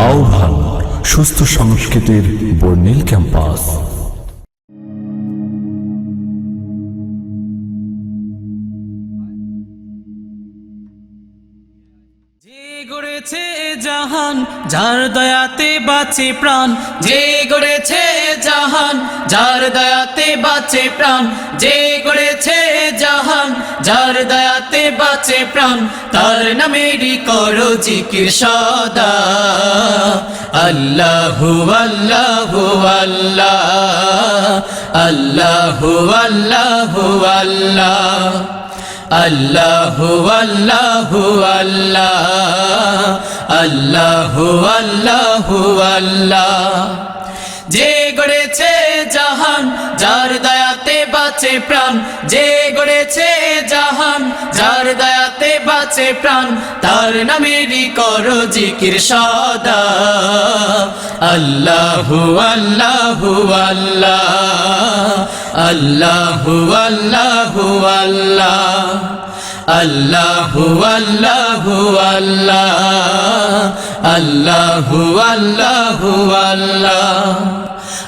আহ্বান, সুস্থ সংস্কৃতির বর্ণিল ক্যাম্পাস। জাহান, যার দয়াতে বাঁচে প্রাণ। যে গড়েছে জাহান, যার দয়াতে বাঁচে প্রাণ। যে গড়েছে জাহান, যার দয়াতে বাঁচে প্রাণ। তার নামেরই করো জিকির সদা। আল্লাহু আল্লাহু আল্লাহ। আল্লাহু আল্লাহু আল্লাহ। আল্লাহু আল্লাহু আল্লাহ। আল্লাহু আল্লাহু আল্লাহ। যে গড়েছে জাহান, যার বাঁচে প্রাণ, যে গড়েছে জাহান, যার দয়াতে বাঁচে প্রাণ, তার নামেরই করো জিকির সদা। আল্লাহু আল্লাহু, আল্লাহ। আল্লাহু আল্লাহু, আল্লাহ। আল্লাহু আল্লাহু, আল্লাহ। আল্লাহু আল্লাহু, আল্লাহ।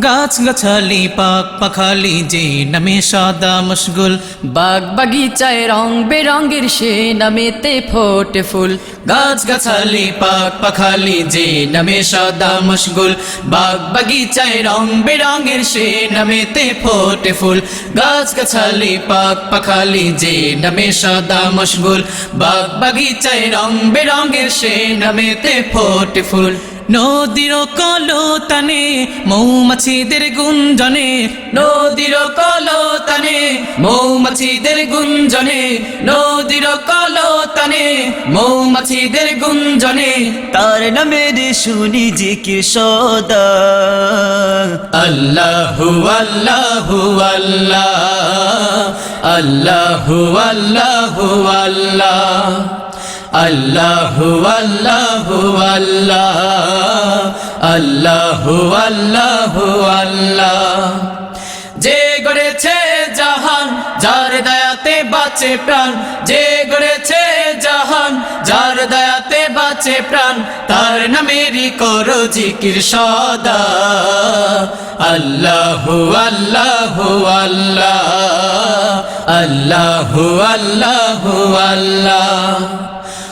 গাছ গাছালি, পাক পাখালি, যে নামে সদা মশগুল। বাগ বাগিচায় রং বেরঙের, সে নামেতে ফোটে ফুল। গাছ গাছালি, পাক পাখালি, যে নামে সদা মশগুল। বাগ বাগিচায় রং বেরঙের, সে নামেতে ফোটে ফুল। গাছ গাছালি, পাক পাখালি, যে নামে সদা মশগুল। বাগ বাগিচায় রং বেরঙের, সে নামেতে ফোটে ফুল। নদীর কলতানে মৌমাছিদের গুঞ্জনে নদীর কলতানে মৌমাছিদের গুঞ্জনে নদীর কলতানে মৌমাছিদের গুঞ্জনে। তার নামের শুনি জিকির সদা। আল্লাহু আল্লাহু আল্লাহ আল্লাহু আল্লাহু আল্লাহ। আল্লাহু আল্লাহু আল্লাহ, আল্লাহু আল্লাহু আল্লাহ। যে গড়েছে জাহান, যার দয়াতে বাঁচে প্রাণ। যে গড়েছে জাহান, যার দয়াতে বাঁচে প্রাণ। তার নামেরই করো জিকির সদা। আল্লাহু আল্লাহু আল্লাহ, আল্লাহু আল্লাহু আল্লাহ।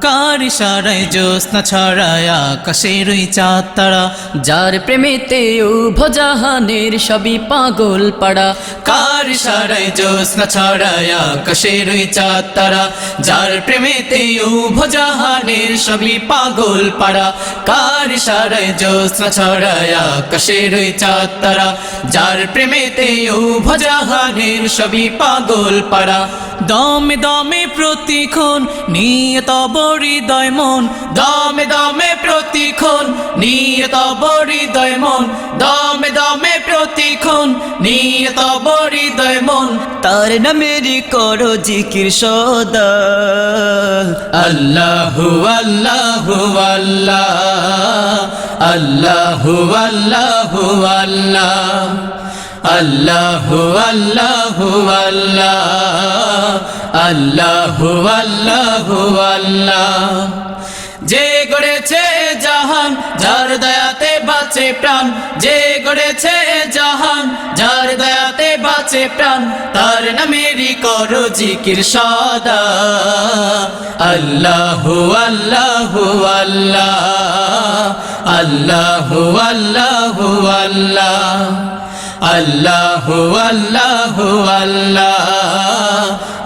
কার ইশারায়, জ্যোৎস্না ছড়ায় আকাশের ওই চাঁদ তারা। যার প্রেমেতে উভজাহানের সবই পাগল পাড়া। কার ইশারায়, জ্যোৎস্না ছড়ায় আকাশের ওই চাঁদ তারা। যার প্রেমেতে উভজাহানের সবই পাগল পাড়া। কার ইশারায়, জ্যোৎস্না ছড়ায় আকাশের ওই চাঁদ তারা। যার প্রেমেতে উভজাহানের সবই পাগল পাড়া। দমে দমে প্রতিক্ষণ নিয়ে তব হৃদয় মন, দমে দমে প্রতিক্ষণ, নিয়ে তব হৃদয় মন, দমে দমে প্রতিক্ষণ, নিয়ে তব হৃদয় মন। তার নামের করো জিকির সদা। আল্লাহু আল্লাহু আল্লাহ, আল্লাহু আল্লাহু আল্লাহ, আল্লাহু আল্লাহু আল্লাহ। আল্লাহু আল্লাহু আল্লাহ। যে গড়েছে জাহান, যার দয়াতে বাঁচে প্রাণ। যে গড়েছে জাহান, যার দয়াতে বাঁচে প্রাণ। তার নামেরই করো জিকির সদা। আল্লাহু আল্লাহু আল্লাহ। আল্লাহু আল্লাহু আল্লাহ। আল্লাহু আল্লাহু আল্লাহ।